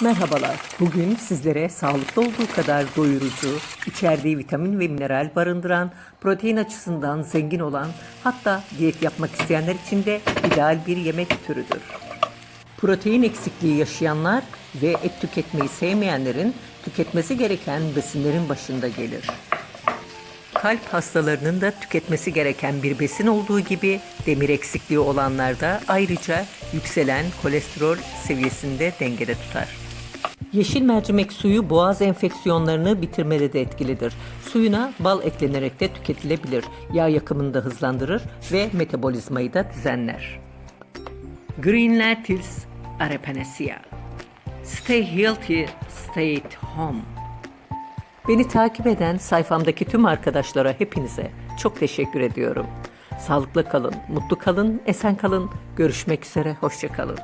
Merhabalar. Bugün sizlere sağlıklı olduğu kadar doyurucu, içerdiği vitamin ve mineral barındıran, protein açısından zengin olan, hatta diyet yapmak isteyenler için de ideal bir yemek türüdür. Protein eksikliği yaşayanlar ve et tüketmeyi sevmeyenlerin tüketmesi gereken besinlerin başında gelir. Kalp hastalarının da tüketmesi gereken bir besin olduğu gibi demir eksikliği olanlarda ayrıca yükselen kolesterol seviyesinde dengede tutar. Yeşil mercimek suyu boğaz enfeksiyonlarını bitirmede de etkilidir. Suyuna bal eklenerek de tüketilebilir. Yağ yakımını da hızlandırır ve metabolizmayı da düzenler. Green Lentils Arepanacea Stay healthy, stay at home. Beni takip eden sayfamdaki tüm arkadaşlara hepinize çok teşekkür ediyorum. Sağlıklı kalın, mutlu kalın, esen kalın. Görüşmek üzere, hoşça kalın.